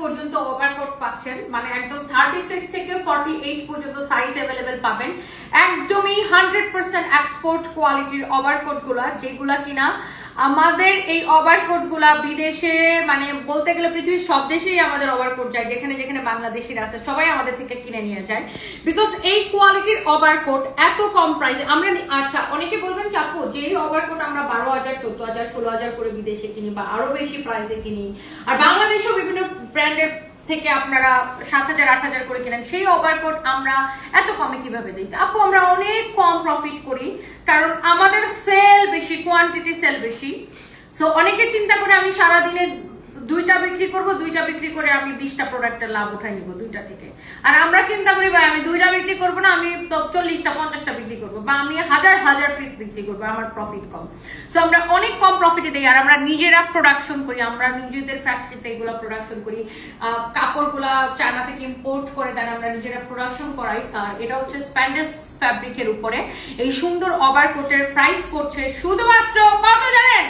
পর্যন্ত ওভারকোট পাচ্ছেন। মানে একদম থার্টি সিক্স থেকে ফর্টি এইট পর্যন্ত সাইজ অ্যাভেলেবেল পাবেন। একদমই হান্ড্রেড পার্সেন্ট এক্সপোর্ট কোয়ালিটির ওভারকোটগুলা, যেগুলা কিনা আমাদের এই ওভারকোটগুলা বিদেশে মানে বলতে গেলে পৃথিবীর সব দেশেই আমাদের ওভারকোট যায়, যেখানে যেখানে বাংলাদেশের আছে, সবাই আমাদের থেকে কিনে নিয়ে যায়। বিকজ এই কোয়ালিটির ওভারকোট এত কম প্রাইসে আমরা আচ্ছা অনেকে বলবেন চাপো যে এই ওভারকোট আমরা বারো হাজার, চোদ্দ হাজার, ষোলো হাজার করে বিদেশে কিনি বা আরও বেশি প্রাইসে কিনি, আর বাংলাদেশেও ব্র্যান্ডের থেকে আপনারা সাত হাজার, আট হাজার করে কিনেন। সেই ওভারকোট আমরা এত কমে কীভাবে দিই? আপু, আমরা অনেক কম প্রফিট করি, কারণ আমাদের সেল বেশি কোয়ান্টিটি সেল বেশি। সো অনেকে চিন্তা করে আমি সারাদিনে দুইটা বিক্রি করব, দুইটা বিক্রি করে আমি বিশটা প্রোডাক্টের লাভ উঠাই নিব দুইটা থেকে। আর আমরা চিন্তা করি, ভাই, আমি দুইটা বিক্রি করব না, আমি চল্লিশটা, পঞ্চাশটা বিক্রি করব বা আমি হাজার হাজার পিস বিক্রি করব, আমার প্রফিট কম। সো আমরা অনেক কম প্রফিটে দিই আর আমরা নিজেরা প্রোডাকশন করি, আমরা নিজেদের ফ্যাক্টরিতে এগুলো প্রোডাকশন করি কাপড়গুলা চায়না থেকে ইম্পোর্ট করে দেন, আমরা নিজেরা প্রোডাকশন করাই। আর এটা হচ্ছে স্প্যান্ডেস ফ্যাব্রিকের উপরে। এই সুন্দর ওভারকোটের প্রাইস পড়ছে শুধুমাত্র কত জানেন?